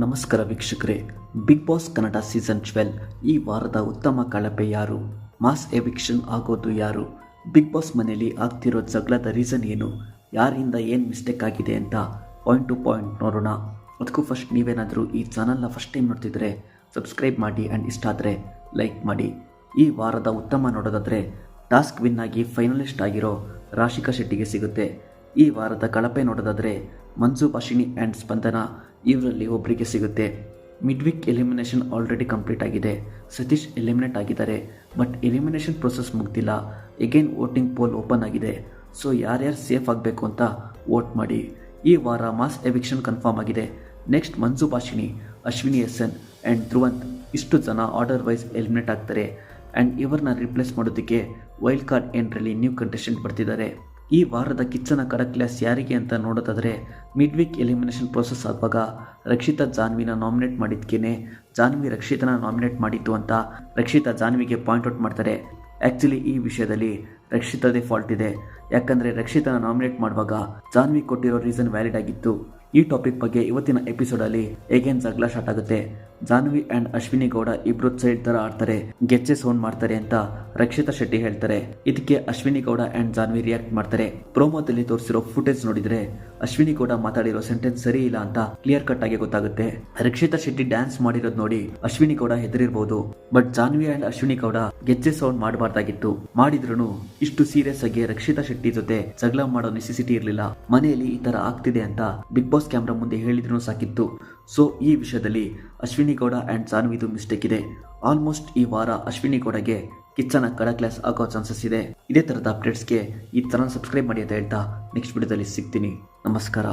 ನಮಸ್ಕಾರ ವೀಕ್ಷಕರೇ. Bigg Boss Kannada season twelve ಈ ವಾರದ ಉತ್ತಮ ಕಳಪೆ ಯಾರು? ಮಾಸ್ ಎವಿಕ್ಷನ್ ಆಗೋದು ಯಾರು? ಬಿಗ್ ಬಾಸ್ ಮನೆಯಲ್ಲಿ ಆಗ್ತಿರೋ ಜಗಳದ ರೀಸನ್ ಏನು? ಯಾರಿಂದ ಏನು ಮಿಸ್ಟೇಕ್ ಆಗಿದೆ ಅಂತ ಪಾಯಿಂಟ್ ಟು ಪಾಯಿಂಟ್ ನೋಡೋಣ. ಅದಕ್ಕೂ ಫಸ್ಟ್ ನೀವೇನಾದರೂ ಈ ಚಾನಲ್ನ ಫಸ್ಟ್ ಟೈಮ್ ನೋಡ್ತಿದ್ರೆ ಸಬ್ಸ್ಕ್ರೈಬ್ ಮಾಡಿ ಆ್ಯಂಡ್ ಇಷ್ಟ ಆದರೆ ಲೈಕ್ ಮಾಡಿ. ಈ ವಾರದ ಉತ್ತಮ ನೋಡೋದಾದರೆ ಟಾಸ್ಕ್ ವಿನ್ ಆಗಿ ಫೈನಲಿಸ್ಟ್ ಆಗಿರೋ ರಾಶಿಕಾ ಶೆಟ್ಟಿಗೆ ಸಿಗುತ್ತೆ. ಈ ವಾರದ ಕಳಪೆ ನೋಡೋದಾದರೆ ಮಂಜು ಭಾಷಿಣಿ ಆ್ಯಂಡ್ ಸ್ಪಂದನ ಇವರಲ್ಲಿ ಒಬ್ಬರಿಗೆ ಸಿಗುತ್ತೆ. ಮಿಡ್ವಿಕ್ ಎಲಿಮಿನೇಷನ್ ಆಲ್ರೆಡಿ ಕಂಪ್ಲೀಟ್ ಆಗಿದೆ. ಸತೀಶ್ ಎಲಿಮಿನೇಟ್ ಆಗಿದ್ದಾರೆ. ಬಟ್ ಎಲಿಮಿನೇಷನ್ ಪ್ರೊಸೆಸ್ ಮುಗ್ದಿಲ್ಲ. ಎಗೇನ್ ವೋಟಿಂಗ್ ಪೋಲ್ ಓಪನ್ ಆಗಿದೆ. ಸೊ ಯಾರ್ಯಾರು ಸೇಫ್ ಆಗಬೇಕು ಅಂತ ವೋಟ್ ಮಾಡಿ. ಈ ವಾರ ಮಾಸ್ ಎವಿಕ್ಷನ್ ಕನ್ಫರ್ಮ್ ಆಗಿದೆ. Next Manju Bhashini Ashwini S N and Dhruvanth ಇಷ್ಟು ಜನ ಆರ್ಡರ್ ವೈಸ್ ಎಲಿಮಿನೇಟ್ ಆಗ್ತಾರೆ. ಆ್ಯಂಡ್ ಇವ್ರನ್ನ ರಿಪ್ಲೇಸ್ ಮಾಡೋದಕ್ಕೆ ವೈಲ್ಡ್ ಕಾರ್ಡ್ ಎಂಟ್ರಲ್ಲಿ ನ್ಯೂ ಕಂಟೆಸ್ಟೆಂಟ್ ಬರ್ತಿದ್ದಾರೆ. ಈ ವಾರದ ಕಿಚ್ಚನ ಕಡಕ್ಲಾಸ್ ಯಾರಿಗೆ ಅಂತ ನೋಡೋದಾದರೆ ಮಿಡ್ ವೀಕ್ ಎಲಿಮಿನೇಷನ್ ಪ್ರೋಸೆಸ್ ಆಗುವಾಗ ರಕ್ಷಿತಾ ಜಾನ್ವಿನ ನಾಮಿನೇಟ್ ಮಾಡಿದ್ಕೇನೆ. ಜಾನ್ವಿ ರಕ್ಷಿತನ ನಾಮಿನೇಟ್ ಮಾಡಿತ್ತು ಅಂತ ರಕ್ಷಿತಾ ಜಾನ್ವಿಗೆ ಪಾಯಿಂಟ್ ಔಟ್ ಮಾಡ್ತಾರೆ. ಆ್ಯಕ್ಚುಲಿ ಈ ವಿಷಯದಲ್ಲಿ ರಕ್ಷಿತದೇ ಫಾಲ್ಟ್ ಇದೆ. ಯಾಕಂದರೆ ರಕ್ಷಿತನ ನಾಮಿನೇಟ್ ಮಾಡುವಾಗ ಜಾನ್ವಿ ಕೊಟ್ಟಿರೋ ರೀಸನ್ ವ್ಯಾಲಿಡ್ ಆಗಿತ್ತು. ಈ ಟಾಪಿಕ್ ಬಗ್ಗೆ ಇವತ್ತಿನ ಎಪಿಸೋಡಲ್ಲಿ ಏಗೇನ್ ಜಗಳ ಸ್ಟಾರ್ಟ್ ಆಗುತ್ತೆ? ಜಾನ್ವಿ ಅಂಡ್ ಅಶ್ವಿನಿ ಗೌಡ ಇಬ್ರು ಸೈಡ್ ತರ ಆಡ್ತಾರೆ ಗೆಚ್ಚೆ ಸೌಂಡ್ ಮಾಡ್ತಾರೆ ಅಂತ ರಕ್ಷಿತಾ ಶೆಟ್ಟಿ ಹೇಳ್ತಾರೆ. ಇದಕ್ಕೆ ಅಶ್ವಿನಿ ಗೌಡ ಅಂಡ್ ಜಾನ್ವಿ ರಿಯಾಕ್ಟ್ ಮಾಡ್ತಾರೆ. ಪ್ರೋಮೋದಲ್ಲಿ ತೋರಿಸಿರೋ ಫುಟೇಜ್ ನೋಡಿದ್ರೆ ಅಶ್ವಿನಿ ಕೂಡ ಮಾತಾಡಿರೋ ಸೆಂಟೆನ್ಸ್ ಸರಿ ಇಲ್ಲ ಅಂತ ಕ್ಲಿಯರ್ ಕಟ್ ಆಗಿ ಗೊತ್ತಾಗುತ್ತೆ. ರಕ್ಷಿತಾ ಶೆಟ್ಟಿ ಡ್ಯಾನ್ಸ್ ಮಾಡಿರೋದು ನೋಡಿ ಅಶ್ವಿನಿ ಗೌಡ ಹೆದರಿರ್ಬೋದು. ಬಟ್ ಜಾನ್ವಿ ಅಂಡ್ ಅಶ್ವಿನಿ ಗೌಡ ಗೆಜ್ಜೆ ಸೌಂಡ್ ಮಾಡಬಾರ್ದಾಗಿತ್ತು. ಮಾಡಿದ್ರು ಇಷ್ಟು ಸೀರಿಯಸ್ ಆಗಿ ರಕ್ಷಿತಾ ಶೆಟ್ಟಿ ಜೊತೆ ಜಗಳ ಮಾಡೋ ನೆಸೆಸಿಟಿ ಇರಲಿಲ್ಲ. ಮನೆಯಲ್ಲಿ ಈ ತರ ಆಗ್ತಿದೆ ಅಂತ ಬಿಗ್ ಬಾಸ್ ಕ್ಯಾಮ್ರಾ ಮುಂದೆ ಹೇಳಿದ್ರು ಸಾಕಿತ್ತು. ಸೊ ಈ ವಿಷಯದಲ್ಲಿ ಅಶ್ವಿನಿ ಗೌಡ ಅಂಡ್ ಜಾನ್ವಿದು ಮಿಸ್ಟೇಕ್ ಇದೆ. ಆಲ್ಮೋಸ್ಟ್ ಈ ವಾರ ಅಶ್ವಿನಿ ಗೌಡಗೆ ಕಿಚ್ಚನ ಕಡ ಕ್ಲಾಸ್ ಆಗೋ ಚಾನ್ಸಸ್ ಇದೆ. ಇದೇ ಥರದ ಅಪ್ಡೇಟ್ಸ್ಗೆ ಈ ಚಾನಲ್ ಸಬ್ಸ್ಕ್ರೈಬ್ ಮಾಡಿ ಅಂತ ಹೇಳ್ತಾ ನೆಕ್ಸ್ಟ್ ವಿಡಿಯೋದಲ್ಲಿ ಸಿಗ್ತೀನಿ. ನಮಸ್ಕಾರ.